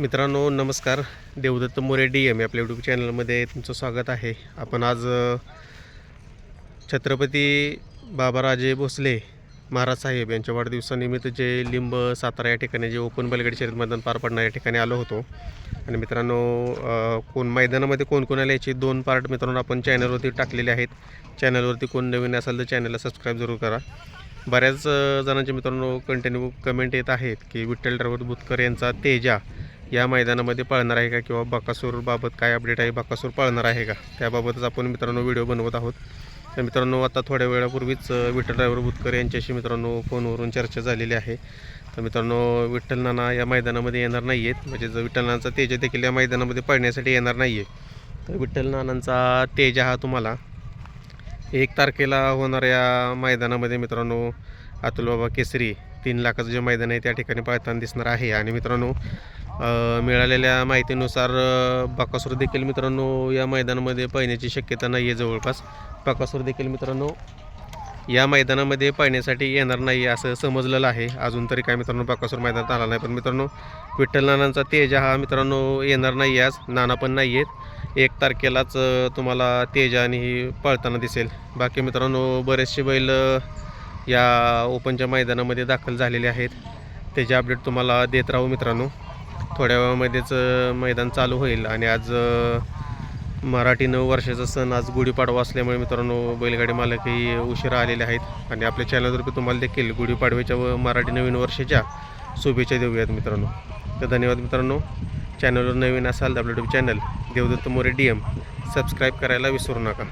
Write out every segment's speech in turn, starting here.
मित्रांनो नमस्कार. Devdatta More D M आपल्या यूट्यूब चॅनलमध्ये तुमचं स्वागत आहे. आपण आज छत्रपती बाबाराजे भोसले महाराज साहेब यांच्या वाढदिवसानिमित्त जे लिंब सातारा या ठिकाणी जे ओपन बलगडी शर्यत मैदान पार पडणार या ठिकाणी आलो होतो. आणि मित्रांनो कोण मैदानामध्ये कोण कोण आले याची दोन पार्ट मित्रांनो आपण चॅनलवरती टाकलेले आहेत. चॅनलवरती कोण नवीन असेल तर चॅनलला सबस्क्राईब जरूर करा. बऱ्याच जणांचे मित्रांनो कंटिन्यू कमेंट येत आहेत की विठ्ठल ड्रायव्हर बुतकर यांचा तेजा या मैदानामध्ये पळणार आहे का किंवा बाकासूरबाबत काय अपडेट आहे? बाकासूर पळणार आहे का? त्याबाबतच आपण मित्रांनो व्हिडिओ बनवत आहोत. तर मित्रांनो आता थोड्या वेळापूर्वीच विठ्ठल ड्रायव्हर बुतकर यांच्याशी मित्रांनो फोनवरून चर्चा झालेली आहे. तर मित्रांनो विठ्ठल नाना या मैदानामध्ये येणार नाही आहेत म्हणजे जर विठ्ठल नानांचा तेजा देखील या मैदानामध्ये पळण्यासाठी येणार नाही आहे तर विठ्ठल नानांचा तेजा हा तुम्हाला एक तारखेला होणाऱ्या मैदानामध्ये मित्रांनो अतुल बाबा केसरी तीन लाखाचं जे मैदान आहे त्या ठिकाणी पळताना दिसणार आहे. आणि मित्रांनो मिळालेल्या माहितीनुसार बकासूर देखील मित्रांनो या मैदानामध्ये पाहण्याची शक्यता नाही आहे जवळपास. बकासूर देखील मित्रांनो या मैदानामध्ये पाहण्यासाठी येणार नाही असं समजलेलं आहे. अजून तरी काय मित्रांनो बकासूर मैदानात आला नाही. पण मित्रांनो विठ्ठल नानांचा तेजा हा मित्रांनो येणार नाही आज. नाना पण नाही आहेत एक तारखेलाच तुम्हाला तेजा आणि ही पळताना दिसेल. बाकी मित्रांनो बरेचसे बैल या ओपनच्या मैदानामध्ये दाखल झालेले आहेत. त्याचे अपडेट तुम्हाला देत राहू मित्रांनो. थोड्या वेळामध्येच मैदान चालू होईल. आणि आज मराठी नऊ वर्षाचा सण आज गुढीपाडवा असल्यामुळे मित्रांनो बैलगाडी मालकही उशिरा आलेले आहेत. आणि आपल्या चॅनलवरती तुम्हाला देखील गुढीपाडव्याच्या व मराठी नवीन वर्षाच्या शुभेच्छा देऊयात मित्रांनो. तर धन्यवाद मित्रांनो. चॅनलवर नवीन असाल W W channel Devdatta More D M subscribe करायला विसरू नका.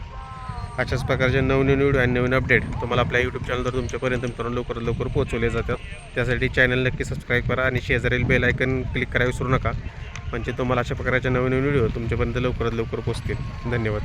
अशाच प्रकारचे नवनवीन व्हिडिओ आणि नवीन अपडेट तुम्हाला आपल्या यूट्यूब चॅनलवर तुमच्यापर्यंत मित्रांनो लवकरात लवकर पोहोचवले जातात. त्यासाठी चॅनल नक्की सबस्क्राईब करा आणि शेजारील बेल आयकन क्लिक करायला विसरू नका. म्हणजे तुम्हाला अशा प्रकारच्या नवीन व्हिडिओ तुमच्यापर्यंत लवकरात लवकर पोहोचतील. धन्यवाद.